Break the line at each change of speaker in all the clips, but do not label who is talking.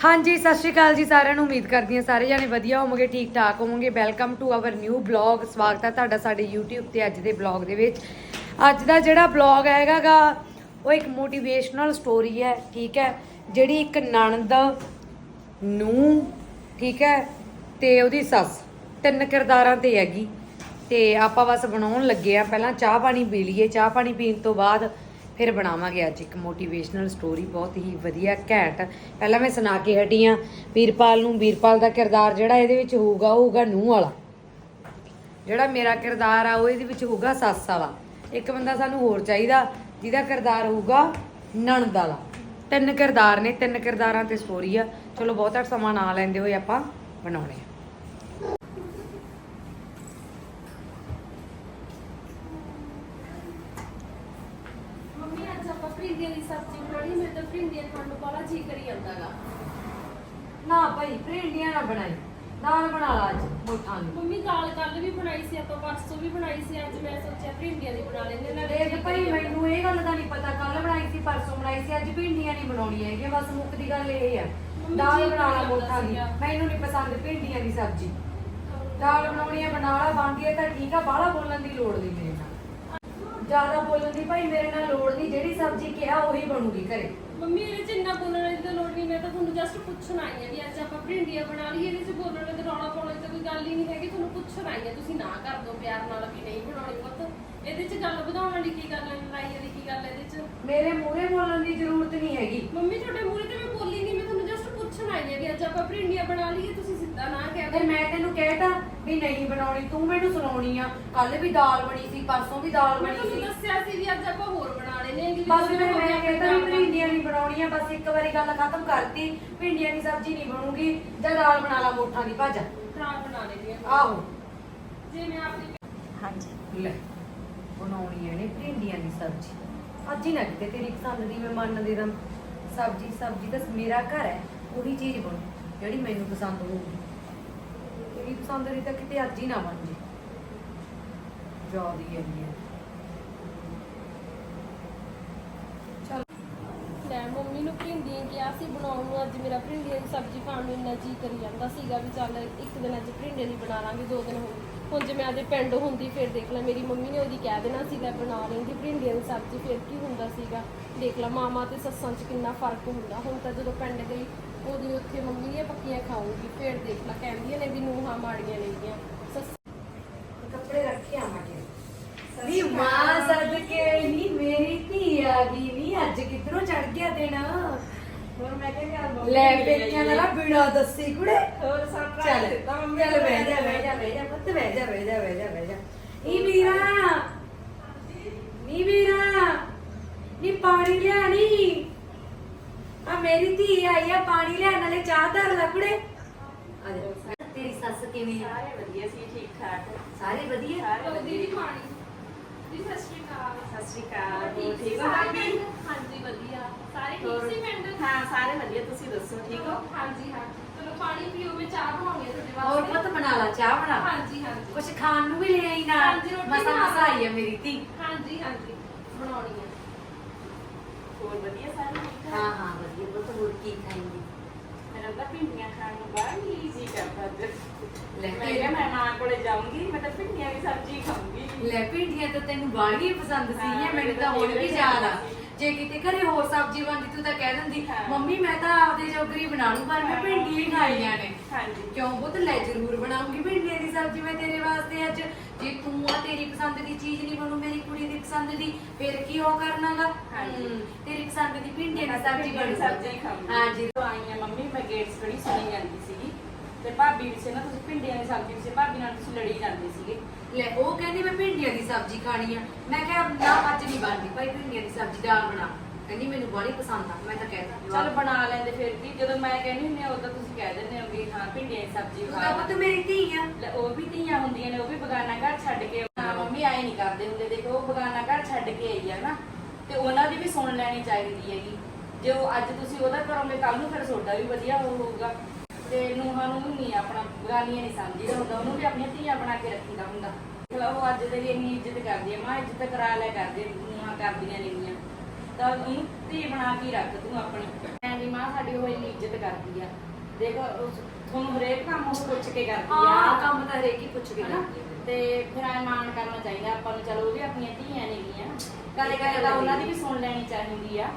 ਹਾਂਜੀ, ਸਤਿ ਸ਼੍ਰੀ ਅਕਾਲ ਜੀ ਸਾਰਿਆਂ ਨੂੰ। ਉਮੀਦ ਕਰਦੀ ਹਾਂ ਸਾਰੇ ਜਾਣੇ ਵਧੀਆ ਹੋਵੋਗੇ ਠੀਕ ਠਾਕ ਹੋਵੋਗੇ। Welcome to our new blog ਸਵਾਗਤ ਹੈ ਤੁਹਾਡਾ ਸਾਡੇ YouTube ਤੇ ਅੱਜ ਦੇ ਬਲੌਗ ਦੇ ਵਿੱਚ। ਅੱਜ ਦਾ ਜਿਹੜਾ ਬਲੌਗ ਹੈਗਾਗਾ, ਉਹ ਇੱਕ ਮੋਟੀਵੇਸ਼ਨਲ ਸਟੋਰੀ ਹੈ, ਠੀਕ ਹੈ? ਜਿਹੜੀ ਇੱਕ ਨਣਦ ਨੂੰ, ਠੀਕ ਹੈ? ਤੇ ਉਹਦੀ ਸੱਸ, ਤਿੰਨ ਕਿਰਦਾਰਾਂ ਤੇ ਹੈਗੀ। ਤੇ ਆਪਾਂ ਬਸ ਬਣਾਉਣ ਲੱਗੇ ਆ ਪਹਿਲਾਂ ਚਾਹ ਪਾਣੀ ਪੀ ਲਈਏ। ਚਾਹ ਪਾਣੀ ਪੀਣ ਤੋਂ ਬਾਅਦ ਫਿਰ ਬਣਾਵਾਂਗੇ ਅੱਜ ਇੱਕ ਮੋਟੀਵੇਸ਼ਨਲ ਸਟੋਰੀ ਬਹੁਤ ਹੀ ਵਧੀਆ, ਘੈਂਟ। ਪਹਿਲਾਂ ਮੈਂ ਸੁਣਾ ਕੇ ਹਟੀ ਆ, ਵੀਰਪਾਲ ਨੂੰ, ਵੀਰਪਾਲ ਦਾ ਕਿਰਦਾਰ ਜਿਹੜਾ ਇਹਦੇ ਵਿੱਚ ਹੋਊਗਾ, ਉਹ ਹੋਊਗਾ ਨੂੰਹ ਵਾਲਾ। ਜਿਹੜਾ ਮੇਰਾ ਕਿਰਦਾਰ ਆ, ਉਹ ਇਹਦੇ ਵਿੱਚ ਹੋਊਗਾ ਸੱਸ ਵਾਲਾ। ਇੱਕ ਬੰਦਾ ਸਾਨੂੰ ਹੋਰ ਚਾਹੀਦਾ, ਜਿਹਦਾ ਕਿਰਦਾਰ ਹੋਊਗਾ ਨਣਦ ਵਾਲਾ। ਤਿੰਨ ਕਿਰਦਾਰ ਨੇ, ਤਿੰਨ ਕਿਰਦਾਰਾਂ ਤੇ ਸਟੋਰੀ ਆ। ਚਲੋ, ਬਹੁਤਾ ਸਮਾਂ ਨਾ ਲੈਂਦੇ ਹੋਏ ਆਪਾਂ ਬਣਾਉਣੇ ਆ
ਮੰਮੀ ਅੱਜ ਆਪਾਂ ਭਿੰਡੀਆਂ ਦੀ ਸਬਜ਼ੀ ਬਣਾਉਣੀ ਮੇਰੇ ਤਾਂ ਭਿੰਡੀਆਂ ਖਾਣ ਨੂੰ ਬੜਾ ਜੀ ਕਰੀ ਜਾਂਦਾਗਾ
ਨਾ ਭਾਈ ਭਿੰਡੀਆਂ ਨਾ ਬਣਾਈ। ਦਾਲ ਬਣਾ ਲਾ ਅੱਜ ਮੋਠਾਂ ਨੂੰ
ਮੰਮੀ ਦਾਲ ਕੱਲ ਵੀ ਬਣਾਈ ਸੀ ਆਪਾਂ ਪਰਸੋਂ ਵੀ ਬਣਾਈ ਸੀ ਅੱਜ ਮੈਂ ਸੋਚਿਆ ਭਿੰਡੀਆਂ ਦੀ ਬਣਾ ਲੈਂਦੇ ਨਾਲ
ਦੇਖ ਭਾਈ ਮੈਨੂੰ ਇਹ ਗੱਲ ਦਾ ਨਹੀਂ ਪਤਾ ਕੱਲ ਬਣਾਈ ਸੀ ਪਰਸੋਂ ਬਣਾਈ ਸੀ ਅੱਜ ਭਿੰਡੀਆਂ ਨਹੀਂ ਬਣਾਉਣੀਆਂ ਹੈਗੀਆਂ ਬਸ ਮੁੱਕ ਦੀ ਗੱਲ ਇਹ ਆ। ਦਾਲ ਬਣਾ ਲਾ ਮੋਠਾਂ ਦੀ। ਮੈਨੂੰ ਨਹੀਂ ਪਸੰਦ ਭਿੰਡੀਆਂ ਦੀ ਸਬਜ਼ੀ। ਦਾਲ ਬਣਾਉਣੀ ਆ ਬਣਾ ਲਾ ਬਣਦੀ ਹੈ ਤਾਂ ਠੀਕ ਆ ਬਾਹਲਾ ਬੋਲਣ ਦੀ ਲੋੜ ਨਹੀਂ ਮੇਰੇ ਨਾਲ। ਜ਼ਿਆਦਾ ਬੋਲਣ ਦੀ ਭਾਈ ਮੇਰੇ ਨਾਲ ਲੋੜ ਨਹੀਂ ਜਿਹੜੀ ਸਬਜ਼ੀ ਕਿਹਾ ਉਹੀ ਬਣੂਗੀ ਘਰੇ।
ਮੰਮੀ ਇਹਦੇ ਚ ਇੰਨਾ ਬੋਲਣ ਦੀ ਤਾਂ ਲੋੜ ਨਹੀਂ ਮੈਂ ਤਾਂ ਤੁਹਾਨੂੰ ਜਸਟ ਪੁੱਛਣ ਆਈ ਹਾਂ ਵੀ ਅੱਜ ਆਪਾਂ ਭਿੰਡੀਆਂ ਬਣਾ ਲਈਏ ਇਹਦੇ ਚ ਬੋਲਣ ਤੇ ਰੌਲਾ ਪਾਉਣ ਦੀ ਤਾਂ ਕੋਈ ਗੱਲ ਹੀ ਨਹੀਂ ਹੈਗੀ ਤੁਹਾਨੂੰ ਪੁੱਛਣ ਆਈ ਹਾਂ ਤੁਸੀਂ ਨਾ ਕਰ ਦਿਓ ਪਿਆਰ ਨਾਲ ਵੀ ਨਹੀਂ ਬਣਾਉਣੀ ਪੁੱਤ। ਇਹਦੇ ਚ ਗੱਲ ਵਧਾਉਣ ਵਾਲੀ ਕੀ ਗੱਲ ਹੈ ਲੜਾਈ ਵਾਲੀ ਕੀ ਗੱਲ ਹੈ ਇਹਦੇ ਚ?
ਮੇਰੇ ਮੂਹਰੇ ਬੋਲਣ ਦੀ ਜ਼ਰੂਰਤ ਨਹੀਂ ਹੈਗੀ।
ਮੰਮੀ ਤੁਹਾਡੇ ਮੂਹਰੇ ਤੇ ਮੈਂ ਬੋਲੀ ਨਹੀਂ ਮੈਂ ਤੁਹਾਨੂੰ ਜਸਟ ਪੁੱਛਣ ਆਈ ਹਾਂ ਵੀ ਅੱਜ ਆਪਾਂ ਭਿੰਡੀਆਂ ਬਣਾ ਲਈਏ ਤੁਸੀਂ ਸਿੱਧਾ ਨਾ ਕਹਿ
ਫਿਰ ਮੈਂ ਤੈਨੂੰ ਕਹਿਤਾ ਵੀ ਨਹੀਂ ਬਣਾਉਣੀ ਤੂੰ ਮੈਨੂੰ ਸੁਣਾਉਣੀ ਆ। ਕੱਲ ਵੀ ਦਾਲ ਬਣੀ ਸੀ ਪਰਸੋਂ ਵੀ ਦਾਲ
ਮੈਂ
ਬਣੀ
ਤੁਹਾਨੂੰ
ਸੀ।
ਦੱਸਿਆ ਸੀ ਵੀ ਅੱਜ ਆਪਾਂ ਹੋਰ ਬਣਾ ਲੈਨੇ ਆ
ਬਸ ਫਿਰ ਮੈਂ ਕਹਿੰਦਾ ਵੀ ਭਿੰਡੀਆਂ ਨਹੀਂ ਬਣਾਉਣੀਆਂ ਬਸ ਇੱਕ ਵਾਰੀ ਗੱਲ ਖਤਮ ਕਰਤੀ। ਭਿੰਡੀਆਂ ਦੀ ਸਬਜ਼ੀ ਨਹੀਂ ਬਣੂਗੀ ਜਾਂ ਦਾਲ ਬਣਾ ਲਾ ਮੋਠਾਂ ਦੀ ਭਾਜਾ।
ਦਾਲ ਬਣਾ ਲੈਣੀ ਆ
ਆਹੋ।
ਜੇ ਮੈਂ ਆਪਣੀ
ਹਾਂਜੀ। ਲੈ ਬਣਾਉਣੀ ਹੈ ਨੇ ਭਿੰਡੀਆਂ ਦੀ ਸਬਜ਼ੀ। ਅੱਜ ਹੀ ਨਾ ਕਿਤੇ ਤੇਰੀ ਪਸੰਦ ਦੀ ਮੈਂ ਮੰਨਦੀ ਤਾਂ ਸਬਜ਼ੀ ਸਬਜ਼ੀ ਤਾਂ ਮੇਰਾ ਘਰ ਹੈ ਉਹੀ ਚੀਜ਼ ਬਣੂ ਜਿਹੜੀ ਮੈਨੂੰ ਪਸੰਦ ਹੋਊਗੀ। ਤੇਰੀ ਪਸੰਦ ਤਾਂ ਕਿਤੇ ਅੱਜ ਹੀ ਨਾ ਬਣ ਜੇ। ਜਾਦੀ ਹੈ
ਲੈ ਮੰਮੀ ਨੂੰ ਭਿੰਡੀਆਂ ਕਿਹਾ ਸੀ ਬਣਾਉਣ ਨੂੰ, ਅੱਜ ਮੇਰਾ ਭਿੰਡੀਆਂ ਦੀ ਸਬਜ਼ੀ ਖਾਣ ਨੂੰ ਇੰਨਾ ਜੀ ਕਰੀ ਜਾਂਦਾ ਸੀਗਾ ਵੀ ਚੱਲ ਇੱਕ ਦਿਨ ਅੱਜ ਭਿੰਡੀਆਂ ਦੀ ਬਣਾ ਲਾਂਗੇ, ਦੋ ਦਿਨ ਹੋ ਗਏ ਹੁਣ ਜੇ ਮੈਂ ਆਦੇ ਪਿੰਡ ਹੁੰਦੀ ਫਿਰ ਦੇਖ ਲੈ, ਮੇਰੀ ਮੰਮੀ ਨੇ ਉਹਦੀ ਕਹਿ ਦੇਣਾ ਸੀਗਾ ਬਣਾ ਲੈਂਦੀ ਭਿੰਡੀਆਂ ਦੀ ਸਬਜ਼ੀ, ਫਿਰ ਕੀ ਹੁੰਦਾ ਸੀਗਾ। ਦੇਖ ਲੈ ਮਾਮਾ ਤੇ ਸੱਸਾਂ 'ਚ ਕਿੰਨਾ ਫ਼ਰਕ ਹੁੰਦਾ। ਹੁਣ ਤਾਂ ਜਦੋਂ ਪਿੰਡ ਗਈ ਉਹਦੀ ਉੱਥੇ ਮੰਮੀ ਦੀਆਂ ਪੱਕੀਆਂ ਖਾਊਗੀ ਫਿਰ ਦੇਖ ਲੈ ਕਹਿੰਦੀਆਂ ਨੇ ਵੀ ਨੂੰਹਾਂ ਮਾੜੀਆਂ ਨੇਗੀਆਂ ਸੱਸ
ਕੱਪੜੇ ਰੱਖੇ ਆਵਾਂ ਕਿ ਨੀ ਮਾਂ ਸਦਕੇ ਨੀ ਮੇਰੀ ਧੀ ਆ ਗਈ ਨੀ ਅੱਜ ਕਿਧਰੋਂ ਚੜ ਗਿਆ ਦਿਨ?
ਹੋਰ ਮੈਂ ਕਿਹਾ
ਲੈ ਪੇਕਿਆਂ ਦਾ ਨਾ ਬਿਨਾ ਦੱਸੀ ਕੁੜੇ।
ਹੋਰ ਸਭ
ਚੱਲ ਚੱਲ ਬਹਿ ਜਾ ਬਹਿ ਜਾ ਬਹਿ ਜਾ ਪੁੱਤ ਬਹਿ ਜਾ ਬਹਿ ਜਾ ਬਹਿ ਜਾ ਬਹਿ ਜਾ। ਨੀ ਵੀਰਾ ਨੀ ਵੀਰਾ ਨੀ ਪਾਣੀ ਲਿਆ ਨੀ ਮੇਰੀ ਧੀ ਆਈ ਆ ਪਾਣੀ ਲਿਆ ਨਾਲੇ ਚਾਹ ਧਰ ਲੈ ਕੁੜੇ। ਆ ਜਾ ਤੇਰੀ ਸੱਸ ਕਿਵੇਂ ਆ?
ਸਾਰੇ ਵਧੀਆ ਸੀ ਠੀਕ ਠਾਕ।
ਸਾਰੇ ਵਧੀਆ?
ਸਾਰੇ
ਦੀਦੀ
ਵਧੀਆ
ਪਾਣੀ। ਜੀ ਸਤਿ ਸ਼੍ਰੀ ਅਕਾਲ।
ਸਤਿ ਸ਼੍ਰੀ ਅਕਾਲ
ਠੀਕ
ਹੋਰ
ਸੀ
ਠੀਕ ਹੋ
ਸਾਰੇ
ਭਾਬੀ?
ਪਿੰਡ? ਹਾਂਜੀ ਵਧੀਆ। ਸਾਰੇ
ਹੋਰ?
ਠੀਕ ਸੀ ਪਿੰਡ?
ਹਾਂ ਸਾਰੇ ਵਧੀਆ ਤੁਸੀਂ ਦੱਸੋ ਠੀਕ ਹੋ?
ਹਾਂਜੀ ਹਾਂ ਚਲੋ ਪਾਣੀ ਪੀਓ ਮੈਂ ਚਾਹ ਬਣਾਉਣੀ ਹੈ ਤੁਹਾਡੇ
ਹੋਰ
ਵਾਸਤੇ।
ਪੁੱਤ ਬਣਾ ਲਾ ਚਾਹ ਬਣਾ। ਲਾ
ਹਾਂਜੀ ਹਾਂਜੀ।
ਕੁਛ ਖਾਣ ਨੂੰ ਵੀ ਲੈ ਆਈ ਨਾ
ਹਾਂਜੀ, ਰੋਟੀ
ਮਸਾ
ਬਣਾ
ਮਸਾ ਆਈ ਆ ਮੇਰੀ ਧੀ।
ਹਾਂਜੀ ਹਾਂਜੀ ਬਣਾਉਣੀ ਹੈ
ਹੋਰ ਵਧੀਆ ਸਾਰੇ ਠੀਕ
ਹਾਂ
ਠਾਕ?
ਹਾਂ ਵਧੀਆ ਪੁੱਤ ਹੋਰ ਕੀ ਖਾਏਂਗੀ?
ਮੇਰਾ ਤਾਂ ਭਿੰਡੀਆਂ ਖਾਣ ਨੂੰ ਬੜਾ ਹੀ ਜੀ ਕਰਦਾ ਅੱਜ।
ਲੈ
ਮੈਂ ਕਿਹਾ ਮੈਂ ਮਾਂ ਕੋਲੇ ਜਾਊਂਗੀ ਮੈਂ ਤਾਂ ਭਿੰਡੀਆਂ ਦੀ ਸਬਜ਼ੀ ਖਾਊਂਗੀ।
ਲੈ ਭਿੰਡੀਆਂ ਤਾਂ ਤੈਨੂੰ ਬਾਹਲੀਆਂ ਪਸੰਦ ਸੀਗੀਆਂ ਮੈਨੂੰ ਤਾਂ ਹੁਣ ਵੀ ਯਾਦ ਆ। ਜੇ ਕਿਤੇ ਘਰੇ ਹੋਰ ਸਬਜ਼ੀ ਬਣਦੀ ਤੂੰ ਤਾਂ ਕਹਿ ਦਿੰਦੀ
ਹਾਂ।
ਮੰਮੀ ਮੈਂ ਤਾਂ ਆਪਦੇ ਜੋਗਰੀ ਬਣਾ ਲੂੰ ਪਰ ਮੈਂ। ਭਿੰਡੀਆਂ ਹੀ ਖਾਣੀਆਂ ਨੇ।
ਹਾਂਜੀ।
ਕਿਉਂ? ਪੁੱਤ ਲੈ ਜ਼ਰੂਰ ਬਣਾਉਂਗੀ ਭਿੰਡੀਆਂ ਦੀ ਸਬਜ਼ੀ ਮੈਂ ਤੇਰੇ ਵਾਸਤੇ ਅੱਜ। ਜੇ ਤੂੰ ਆ ਤੇਰੀ ਪਸੰਦ ਦੀ ਚੀਜ਼ ਨਹੀਂ ਬਣੂ ਮੇਰੀ ਕੁੜੀ ਦੀ ਪਸੰਦ ਦੀ ਫਿਰ ਕੀ ਉਹ ਕਰਨਾਗਾ?
ਹਾਂਜੀ।
ਤੇਰੀ ਪਸੰਦ ਦੀ ਭਿੰਡੀਆਂ ਦੀ ਸਬਜ਼ੀ
ਭਿੰਡੀਆਂ ਦੀ
ਬਣੂ
ਸਬਜ਼ੀ ਖਾਊਂਗੀ।
ਹਾਂ ਜੀ
ਜਦੋਂ ਆਈ ਆ ਮੰਮੀ ਮੈਂ ਗੇਟਸ ਬੜੀ ਸੁਣੀ ਜਾਂਦੀ ਸੀਗੀ। ਤੇ ਭਾਬੀ ਵੀ ਸੀ ਨਾ ਤੁਸੀਂ ਭਿੰਡੀਆਂ ਦੀ ਸਬਜ਼ੀ ਵਿੱਚ ਭਾਬੀ ਨਾਲ ਤੁਸੀਂ ਲੜੀ ਜਾਂਦੇ ਸੀਗੇ।
ਲੈ ਉਹ ਕਹਿੰਦੀ ਮੈਂ ਭਿੰਡੀਆਂ ਦੀ ਸਬਜ਼ੀ ਖਾਣੀ ਆ। ਮੈਂ ਕਿਹਾ ਨਾ ਅੱਜ ਨਹੀਂ ਬਣਦੀ ਭਾਈ ਭਿੰਡੀਆਂ ਦੀ ਸਬਜ਼ੀ ਦਾਲ ਬਣਾ। ਕਹਿੰਦੀ ਮੈਨੂੰ ਬੜੀ ਪਸੰਦ ਆ ਮੈਂ ਤਾਂ ਕਹਿ ਦਿੱਤਾ
ਚਲ ਬਣਾ ਲੈਂਦੇ ਫਿਰ ਵੀ ਜਦੋਂ ਮੈਂ ਕਹਿੰਦੀ ਹੁੰਦੀ ਆ ਉਦੋਂ ਤੁਸੀਂ ਕਹਿ ਦਿੰਦੇ ਹੋ ਵੀ ਹਾਂ ਭਿੰਡੀਆਂ ਦੀ ਸਬਜ਼ੀ
ਤੂੰ
ਖਾ
ਤਾਂ ਪੁੱਤ ਮੇਰੀ ਧੀ ਆ।
ਲੈ ਉਹ ਵੀ ਧੀਆਂ ਹੁੰਦੀਆਂ ਨੇ ਉਹ ਵੀ ਬਗਾਨਾ ਘਰ ਛੱਡ ਕੇ ਹਾਂ। ਮੰਮੀ ਆਏ ਨਹੀਂ ਕਰਦੇ ਹੁੰਦੇ ਦੇਖੋ ਉਹ ਬਗਾਨਾ ਘਰ ਛੱਡ ਕੇ ਆਈ ਆ ਨਾ। ਤੇ ਉਹਨਾਂ ਦੀ ਵੀ ਸੁਣ ਲੈਣੀ ਚਾਹੀਦੀ ਹੈਗੀ। ਜੇ ਉਹ ਅੱਜ ਤੁਸੀਂ ਉਹਦਾ ਕਰੋਗੇ ਕੱਲ ਨੂੰ ਫਿਰ ਤੁਹਾਡਾ ਵੀ ਵਧੀਆ ਹੋਊਗਾ। ਤੇ ਨੂੰਹਾਂ ਨੂੰ ਵੀ ਨਹੀਂ ਆਪਣਾ ਬਗਾਨੀਆਂ ਨਹੀਂ ਸਮਝੀਦਾ ਹੁੰਦਾ ਉਹਨੂੰ ਵੀ ਆਪਣੀਆਂ ਧੀਆਂ ਬਣਾ ਕੇ ਰੱਖੀਦਾ ਹੁੰਦਾ। ਮਤਲਬ ਉਹ ਅੱਜ ਤੇਰੀ ਇੰਨੀ ਇੱਜ਼ਤ ਕਰਦੀ ਹੈ ਮਾਂ ਇੱਜ਼ਤ ਕਰਾ ਲਿਆ ਕਰਦੇ ਨੂੰਹਾਂ ਕਰਦੀਆਂ ਨੇਗੀਆਂ ਤਾਂ ਉਹਨੂੰ ਧੀ ਬਣਾ ਕੇ ਰੱਖ ਤੂੰ ਆਪਣੀ। ਐਨੀ ਮਾਂ ਸਾਡੀ ਉਹ ਇੰਨੀ ਇੱਜ਼ਤ ਕਰਦੀ ਆ। ਦੇਖ ਉਸ- ਤੁਹਾਨੂੰ ਹਰੇਕ ਕੰਮ ਉਹ ਪੁੱਛ ਕੇ ਕਰਦੀ ਆ।
ਹਾਂ ਕੰਮ ਤਾਂ ਹਰੇਕ ਹੀ ਪੁੱਛ ਕੇ
ਹਨਾ?
ਕਰਦੀ
ਤੇ ਫਿਰ ਐ ਮਾਣ ਕਰਨਾ ਚਾਹੀਦਾ ਆਪਾਂ ਨੂੰ ਚਲੋ ਉਹ ਵੀ ਆਪਣੀਆਂ ਧੀਆਂ ਨੇਗੀਆਂ ਕਦੇ ਕਦੇ ਤਾਂ ਉਹਨਾਂ ਦੀ ਵੀ ਸੁਣ ਲੈਣੀ ਚਾਹੀਦੀ ਆ।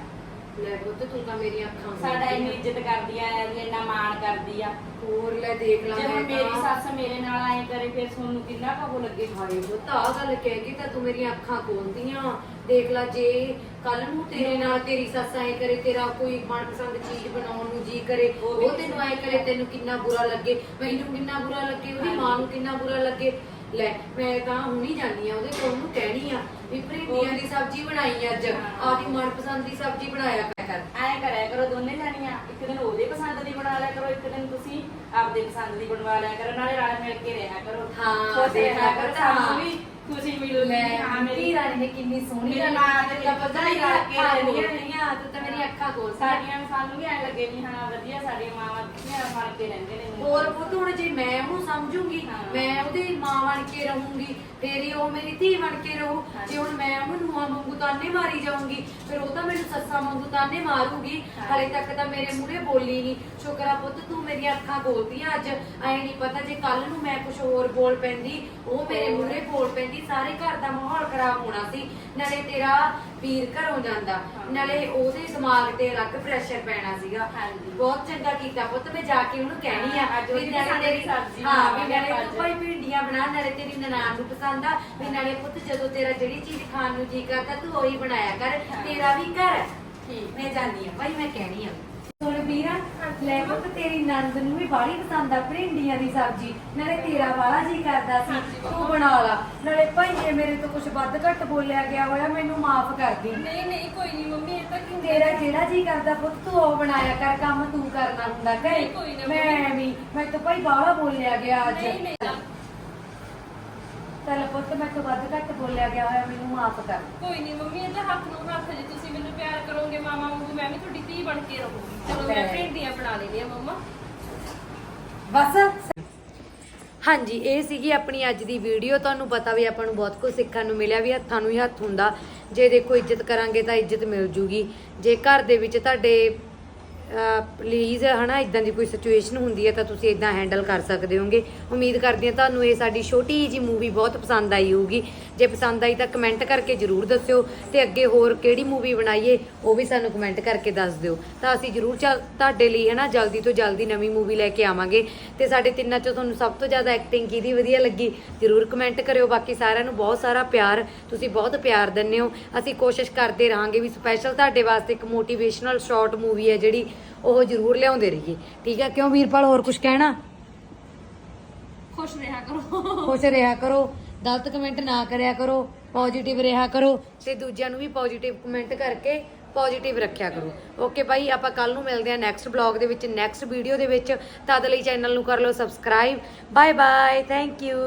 ਲੈ ਪੁੱਤ ਤੂੰ ਤਾਂ ਮੇਰੀਆਂ ਅੱਖਾਂ
ਸਾਡਾ ਇੰਨੀ ਇੱਜ਼ਤ ਕਰਦੀ ਆ ਇੰਨਾ ਮਾਣ ਕਰਦੀ ਆ।
ਹੋਰ ਲੈ ਦੇਖ ਲਾ
ਜੇ ਹੁਣ
ਮੈਂ
ਮੇਰੀ
ਤਾਂ-
ਸੱਸ ਮੇਰੇ ਨਾਲ ਐ ਕਰੇ ਫਿਰ ਤੁਹਾਨੂੰ ਕਿੰਨਾ ਕਹੋ ਲੱਗੇ?
ਹਾਏ ਪੁੱਤ ਆ ਗੱਲ ਕਹਿ ਕੇ ਤਾਂ ਤੂੰ ਮੇਰੀਆਂ ਅੱਖਾਂ ਖੋਲਦੀਆਂ। ਦੇਖ ਲੈ ਜੇ ਕੱਲ ਨੂੰ ਤੇਰੇ ਨਾਲ ਤੇਰੀ ਸੱਸ ਐ ਕਰੇ ਤੇਰਾ ਕੋਈ ਮਨਪਸੰਦ ਚੀਜ਼ ਬਣਾਉਣ ਨੂੰ ਜੀ ਕਰੇ
ਉਹ ਵੀ
ਉਹ ਤੈਨੂੰ ਐ ਕਰੇ ਤੈਨੂੰ ਕਿੰਨਾ ਬੁਰਾ ਲੱਗੇ। ਮੈਨੂੰ ਕਿੰਨਾ ਬੁਰਾ ਲੱਗੇ ਉਹਦੀ ਮਾਂ ਨੂੰ ਕਿੰਨਾ ਬੁਰਾ ਲੱਗੇ। ਲੈ ਮੈਂ ਤਾਂ ਹੁਣੀ ਜਾਨੀ ਆ ਉਹਦੇ ਕੋਲ ਨੂੰ ਕਹਿਣੀ ਆ ਵੀ ਭਰਿੰਡੀਆਂ ਦੀ ਸਬਜ਼ੀ ਬਣਾਈ ਅੱਜ।
ਹਾਂ।
ਆਪਦੀ ਮਨਪਸੰਦ ਦੀ ਸਬਜ਼ੀ ਬਣਾਇਆ ਕਰ।
ਐ ਕਰਿਆ ਕਰੋ ਦੋਨੇ ਜਾਣੀਆਂ। ਇੱਕ ਦਿਨ ਉਹਦੇ ਪਸੰਦ ਦੀ ਬਣਾ ਲਿਆ ਕਰੋ ਇੱਕ ਦਿਨ ਤੁਸੀਂ ਆਪਦੇ ਪਸੰਦ ਦੀ ਬਣਵਾ ਲਿਆ ਕਰੋ ਨਾਲੇ ਰਲ ਮਿਲ ਕੇ ਰਿਹਾ ਕਰੋ।
ਹਾਂ, ਦੇਖਿਆ
ਕਰੋ
ਹਾਂ।
ਵੀ ਖੁਸ਼ੀ ਮਿਲੂਗੀ
ਲੈ
ਹਾਂ ਮੇਰੀ
ਰਾਣੀ ਨੇ ਕਿੰਨੀ ਸੋਹਣੀ
ਮੇਰੀ
ਕੀਤੀ,
ਤੇ
ਤਾਂ ਪਤਾ ਅੱਖਾਂ
ਰਹਿੰਦੀਆਂ
ਖੋਲ ਰਹੀਆਂ ਤੂੰ ਤਾਂ ਮੇਰੀ ਅੱਖਾਂ ਖੋਲ
ਸਾਡੀਆਂ ਨੂੰ ਸਾਨੂੰ ਵੀ ਐ ਲੱਗੇ ਵੀ ਹਾਂ ਵਧੀਆ ਸਾਡੀਆਂ ਮਾਵਾਂ ਧੀਆਂ ਬਣ ਕੇ ਰਹਿੰਦੇ ਨੇ।
ਹੋਰ ਪੁੱਤ ਹੁਣ ਜੇ ਮੈਂ ਉਹਨੂੰ ਸਮਝੂਗੀ। ਮੈਂ ਉਹਦੀ ਮਾਂ ਬਣ ਕੇ ਰਹੂੰਗੀ ਹੀ ਉਹ ਮੇਰੀ ਧੀ ਬਣ ਕੇ ਰਹੂ। ਜੇ ਹੁਣ ਮੈਂ ਉਹਨੂੰ ਨੂੰਹਾਂ ਵਾਂਗੂ ਤਾਨੇ ਮਾਰੀ ਜਾਊਂਗੀ ਫਿਰ ਉਹ ਤਾਂ ਮੈਨੂੰ ਸੱਸਾਂ ਵਾਂਗੂ ਤਾਨੇ ਮਾਰੂਗੀ। ਹਲੇ ਤੱਕ ਤਾਂ ਮੇਰੇ ਮੂਹਰੇ ਬੋਲੀ ਨਹੀਂ ਸ਼ੁਕਰ ਪੁੱਤ ਤੂੰ ਮੇਰੀਆਂ ਅੱਖਾਂ ਖੋਲਦੀਆਂ ਅੱਜ ਐ ਨਹੀਂ ਪਤਾ ਜੇ ਕੱਲ ਨੂੰ ਮੈਂ ਕੁਝ ਹੋਰ ਬੋਲ ਪੈਂਦੀ ਉਹ ਮੇਰੇ
ਹੋਰ।
ਮੂਹਰੇ ਬੋਲ ਪੈਂਦੀ ਸਾਰੇ ਘਰ ਦਾ ਮਾਹੌਲ ਖਰਾਬ ਹੋਣਾ ਸੀ ਨਾਲੇ ਤੇਰਾ ਵੀਰ ਘਰੋਂ ਜਾਂਦਾ। ਨਾਲੇ ਉਹਦੇ ਦਿਮਾਗ ਤੇ ਅਲੱਗ ਪ੍ਰੈਸ਼ਰ ਪੈਣਾ ਸੀਗਾ
ਹਾਂਜੀ।
ਬਹੁਤ ਚੰਗਾ ਕੀਤਾ ਪੁੱਤ ਮੈਂ ਜਾ ਕੇ ਉਹਨੂੰ ਕਹਿਣੀ ਆ
ਅੱਜ
ਵੀ
ਉਹਦੀ
ਨਾਲੇ
ਪਸੰਦ ਦੀ
ਤੇਰੀ
ਸਬਜ਼ੀ
ਹਾਂ ਵੀ
ਬਣਾਵਾਂਗੇ
ਨਾਲੇ
ਆਪਾਂ
ਤੂੰ
ਅੱਜ।
ਭਾਈ ਭਿੰਡੀਆਂ ਬਣਾ ਨਾਲੇ ਤੇਰੀ ਨਨਾਣ ਨੂੰ ਪਸੰਦ ਆ ਵੀ ਨਾਲੇ ਪੁੱਤ ਜਦੋਂ ਤੇਰਾ ਜਿਹੜੀ ਚੀਜ਼ ਖਾਣ ਨੂੰ ਜੀ ਕਰਦਾ ਤੂੰ ਉਹੀ ਬਣਾਇਆ ਕਰ। ਤੇਰਾ ਵੀ।
ਠੀਕ
ਮੈਂ ਜਾਣੀ ਆ ਭਾਈ ਮੈਂ ਕਹਿਣੀ ਆ ਸੁਣ ਵੀਰਾ ਲੈ ਪੁੱਤ ਤੇਰੀ ਨੰਦ ਨੂੰ ਵੀ ਬਾਹਲੀ ਪਸੰਦ ਆ ਭਿੰਡੀਆਂ ਦੀ ਸਬਜ਼ੀ। ਨਾਲੇ ਤੇਰਾ ਵਾਲਾ ਜੀ ਕਰਦਾ ਸੀ ਤੂੰ ਬਣਾ ਲਾ। ਨਾਲੇ ਭਾਈ ਜੇ ਮੇਰੇ ਤੋਂ ਕੁਝ ਵੱਧ ਘੱਟ ਬੋਲਿਆ ਗਿਆ ਹੋਇਆ ਮੈਨੂੰ ਮਾਫ ਕਰ ਦੇ।
ਨਹੀਂ ਨਹੀਂ ਕੋਈ ਨਹੀਂ ਮੰਮੀ ਇਹ ਤਾਂ ਕਿ
ਤੇਰਾ ਜਿਹੜਾ ਜੀ ਕਰਦਾ ਪੁੱਤ ਤੂੰ ਉਹ ਬਣਾਇਆ ਕਰ ਕੰਮ ਤੂੰ ਕਰਨਾ ਹੁੰਦਾ ਘਰੇ।
ਨਹੀਂ, ਕੋਈ ਨਾ,
ਮੈਂ ਵੀ ਮੈਂ ਤਾਂ ਭਾਈ ਬਾਹਲਾ ਬੋਲਿਆ ਗਿਆ ਅੱਜ।
ਨਹੀਂ ਨਹੀਂ
ਚੱਲ ਪੁੱਤ ਮੈਂ ਤੋਂ ਵੱਧ ਘੱਟ ਬੋਲਿਆ ਗਿਆ ਹੋਇਆ ਮੈਨੂੰ ਮਾਫ ਕਰ।
ਕੋਈ ਨਹੀਂ ਮੰਮੀ ਇਹ ਤਾਂ ਹੱਥ ਨੂੰ ਹੱਥ ਜੇ ਤੁਸੀਂ ਮੈਨੂੰ ਪਿਆਰ ਕਰੋਗੇ ਮਾਮਾ ਵਾਂਗੂ ਮੈਂ ਵੀ ਤੁਹਾਡੀ ਧੀ ਬਣ ਕੇ ਰਹੂੰਗੀ। ਚਲੋ ਮੈਂ
ਲੈ।
ਭਿੰਡੀਆਂ ਬਣਾ ਲੈਣੀਆਂ ਮੰਮਾ।
ਬਸ। ਹਾਂਜੀ ਇਹ ਸੀਗੀ ਆਪਣੀ ਅੱਜ ਦੀ ਵੀਡੀਓ। ਤੁਹਾਨੂੰ ਪਤਾ ਵੀ ਆਪਾਂ ਨੂੰ ਬਹੁਤ ਕੁਝ ਸਿੱਖਣ ਨੂੰ ਮਿਲਿਆ ਵੀ ਹੱਥਾਂ ਨੂੰ ਹੀ ਹੱਥ ਹੁੰਦਾ। ਜੇ ਦੇਖੋ ਇੱਜ਼ਤ ਕਰਾਂਗੇ ਤਾਂ ਇੱਜ਼ਤ ਮਿਲ ਜੂਗੀ। ਜੇ ਘਰ ਦੇ ਵਿੱਚ ਤੁਹਾਡੇ ਪਲੀਜ਼ ਹਨਾ ਇਦਾਂ ਦੀ ਕੋਈ ਸਿਚੁਏਸ਼ਨ ਹੁੰਦੀ ਹੈ ਤਾਂ ਤੁਸੀਂ ਇਦਾਂ ਹੈਂਡਲ ਕਰ ਸਕਦੇ ਹੋਗੇ। ਉਮੀਦ ਕਰਦੀ ਹਾਂ ਤੁਹਾਨੂੰ ਇਹ ਸਾਡੀ ਛੋਟੀ ਜੀ ਮੂਵੀ ਬਹੁਤ ਪਸੰਦ ਆਈ ਹੋਊਗੀ। ਜੇ ਪਸੰਦ ਆਈ ਤਾਂ ਕਮੈਂਟ ਕਰਕੇ ਜਰੂਰ ਦੱਸਿਓ ਤੇ ਅੱਗੇ ਹੋਰ ਕਿਹੜੀ ਮੂਵੀ ਬਣਾਈਏ, ਉਹ ਵੀ ਸਾਨੂੰ ਕਮੈਂਟ ਕਰਕੇ ਦੱਸ ਦਿਓ। ਤਾਂ ਅਸੀਂ ਜਰੂਰ ਚੱਲ- ਤੁਹਾਡੇ ਲਈ, ਹਨਾ, ਜਲਦੀ ਤੋਂ ਜਲਦੀ ਨਵੀਂ ਮੂਵੀ ਲੈ ਕੇ ਆਵਾਂਗੇ। ਤੇ ਸਾਡੇ ਤਿੰਨਾਂ ਚੋਂ ਤੁਹਾਨੂੰ ਸਭ ਤੋਂ ਜ਼ਿਆਦਾ ਐਕਟਿੰਗ ਕਿਹਦੀ ਵਧੀਆ ਲੱਗੀ, ਜਰੂਰ ਕਮੈਂਟ ਕਰਿਓ। ਬਾਕੀ ਸਾਰਿਆਂ ਨੂੰ ਬਹੁਤ ਸਾਰਾ ਪਿਆਰ, ਤੁਸੀਂ ਬਹੁਤ ਪਿਆਰ ਦਿੰਦੇ ਹੋ। ਅਸੀਂ ਕੋਸ਼ਿਸ਼ ਕਰਦੇ ਰਹਾਂਗੇ ਵੀ ਸਪੈਸ਼ਲ ਤੁਹਾਡੇ ਵਾਸਤੇ ਇੱਕ ਮੋਟੀਵੇਸ਼ਨਲ ਸ਼ਾਰਟ ਮੂਵੀ ਹੈ ਜਿਹੜੀ ਉਹ ਜਰੂਰ ਲਿਆਉਂਦੇ ਰਹੀਏ। ਠੀਕ ਹੈ ਕਿਉਂ ਵੀਰਪਾਲ ਹੋਰ ਕੁਝ ਕਹਿਣਾ?
ਖੁਸ਼ ਰਿਹਾ ਕਰੋ।
ਖੁਸ਼ ਰਿਹਾ ਕਰੋ। ਗਲਤ ਕਮੈਂਟ ਨਾ ਕਰਿਆ ਕਰੋ। ਪੋਜ਼ਿਟਿਵ ਰਿਹਾ ਕਰੋ। ਤੇ ਦੂਜਿਆਂ ਨੂੰ ਵੀ ਪੋਜ਼ਿਟਿਵ ਕਮੈਂਟ ਕਰਕੇ ਪੋਜ਼ਿਟਿਵ ਰੱਖਿਆ ਕਰੋ। ਓਕੇ ਬਾਈ ਆਪਾਂ ਕੱਲ ਨੂੰ ਮਿਲਦੇ ਹਾਂ ਨੈਕਸਟ ਬਲੌਗ ਦੇ ਵਿੱਚ ਨੈਕਸਟ ਵੀਡੀਓ ਦੇ ਵਿੱਚ। ਤਦ ਲਈ ਚੈਨਲ ਨੂੰ ਕਰ ਲਓ subscribe bye bye thank you